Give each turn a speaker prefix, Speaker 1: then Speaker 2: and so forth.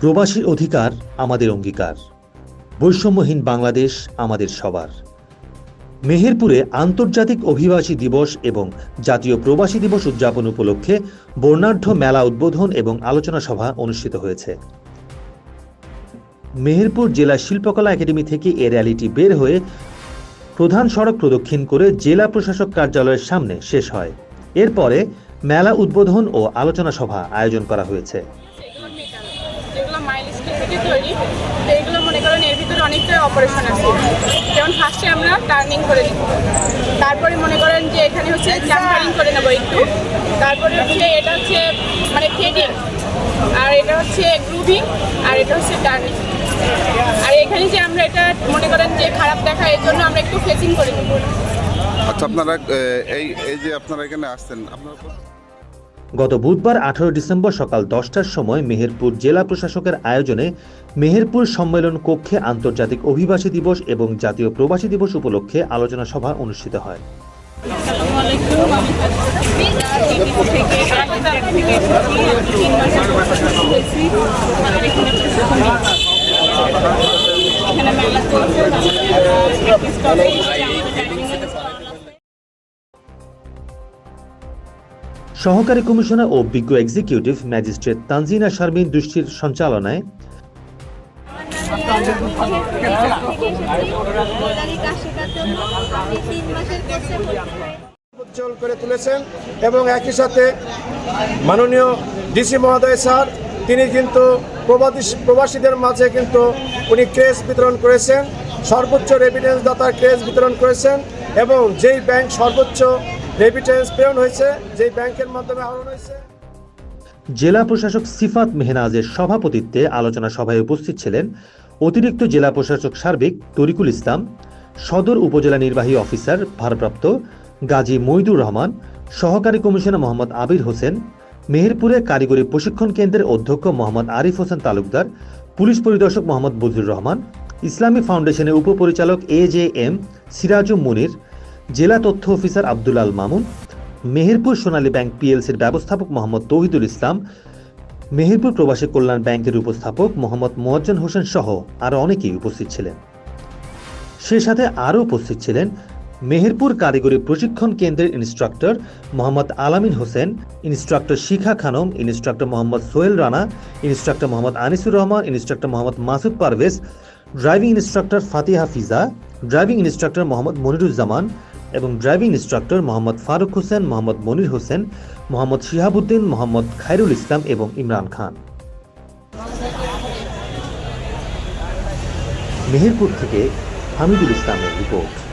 Speaker 1: প্রবাসী অধিকার আমাদের অঙ্গীকার। বৈষম্যহীন বাংলাদেশ আমাদের সবার। মেহেরপুরে আন্তর্জাতিক অভিবাসী দিবস এবং জাতীয় প্রবাসী দিবস উদযাপন উপলক্ষে বর্ণাঢ্য মেলা উদ্বোধন এবং আলোচনা সভা অনুষ্ঠিত হয়েছে। মেহেরপুর জেলা শিল্পকলা একাডেমি থেকে এ র্যালিটি বের হয়ে প্রধান সড়ক প্রদক্ষিণ করে জেলা প্রশাসক কার্যালয়ের সামনে শেষ হয়। এরপরে মেলা উদ্বোধন ও আলোচনা সভা আয়োজন করা হয়েছে।
Speaker 2: এগুলো মনে করেন এর ভিতরে অনেকটা অপারেশন আছে। যেমন ফার্স্টে আমরা টার্নিং করে দিব তারপরে মনে করেন যে এখানে হচ্ছে জাম্পারিং করে নেব একটু। তারপরে হচ্ছে এটা হচ্ছে মানে থ্রেডিং আর এটা হচ্ছে গ্রুভিং আর এটা হচ্ছে টার্নিং আর এখানে যে আমরা এটা মনে করেন যে খারাপ দেখা এর জন্য আমরা একটু
Speaker 3: আচ্ছা আপনারা এই এই যে আপনারা এখানে আসছেন আপনারা
Speaker 1: গত বুধবার আঠারো ডিসেম্বর সকাল দশটার সময় মেহেরপুর জেলা প্রশাসকের আয়োজনে মেহেরপুর সম্মেলন কক্ষে আন্তর্জাতিক অভিবাসী দিবস এবং জাতীয় প্রবাসী দিবস উপলক্ষে আলোচনা সভা অনুষ্ঠিত হয়।
Speaker 2: আসসালামু আলাইকুম। থেকে
Speaker 1: সহকারী কমিশনার ও বিজ্ঞ এক্সিকিউটিভ ম্যাজিস্ট্রেট তানজিনা শারমিন দৃষ্টির সঞ্চালনায়
Speaker 4: কোর্সে
Speaker 5: উজ্জ্বল করে তুলেছেন এবং একই সাথে মাননীয় ডিসি মহোদয় স্যার, তিনি কিন্তু প্রবাসী প্রবাসীদের মাঝে কিন্তু উনি ক্রেজ বিতরণ করেছেন, সর্বোচ্চ রেভিডেন্স দাতার ক্রেজ বিতরণ করেছেন এবং যেই ব্যাংক সর্বোচ্চ রেভিডেন্স প্রেরণ হয়েছে, যেই ব্যাংকের মাধ্যমে আহরণ হয়েছে।
Speaker 1: জেলা প্রশাসক সিফাত মেহনাজের সভাপতিত্বে আলোচনা সভায় উপস্থিত ছিলেন অতিরিক্ত জেলা প্রশাসক সার্বিক তরিকুল ইসলাম, সদর উপজেলা নির্বাহী অফিসার ভারপ্রাপ্ত গাজী মইদুর রহমান, সহকারী কমিশনার মোহাম্মদ আবির হোসেন, মেহেরপুরে কারিগরি প্রশিক্ষণ কেন্দ্রের অধ্যক্ষ মোহাম্মদ আরিফ হোসেন তালুকদার, পুলিশ পরিদর্শক মোহাম্মদ বজলুর রহমান, ইসলামী ফাউন্ডেশনের উপপরিচালক A J M Sirajum Munir জেলা তথ্য অফিসার আব্দুল আল মামুন, মেহেরপুর সোনালী ব্যাংক পিএলসির ব্যবস্থাপক মোহাম্মদ তৌহিদুল ইসলাম, মেহেরপুর প্রবাসী কল্যাণ ব্যাংকের উপস্থাপক মোহাম্মদ মোয়াজ্জেন হোসেন সহ আরও অনেকেই উপস্থিত ছিলেন। সে সাথে আরও উপস্থিত ছিলেন মেহেরপুর কারিগরি প্রশিক্ষণ কেন্দ্রের instructor Mohammad Alamin Hossain, instructor Shikha Khanam, instructor Mohammad Sohel Rana, instructor Mohammad Anisur Rahman, instructor Mohammad Masud Parvez, driving instructor Fatiha Fiza, driving instructor Mohammad Moniruzzaman এবং ড্রাইভিং ইনস্ট্রাক্টর মোহাম্মদ ফারুক হোসেন, মোহাম্মদ মনির হোসেন, মোহাম্মদ শিহাবুদ্দিন, মোহাম্মদ খায়রুল ইসলাম এবং ইমরান খান। মেহেরপুর থেকে হামিদুল ইসলামের রিপোর্ট।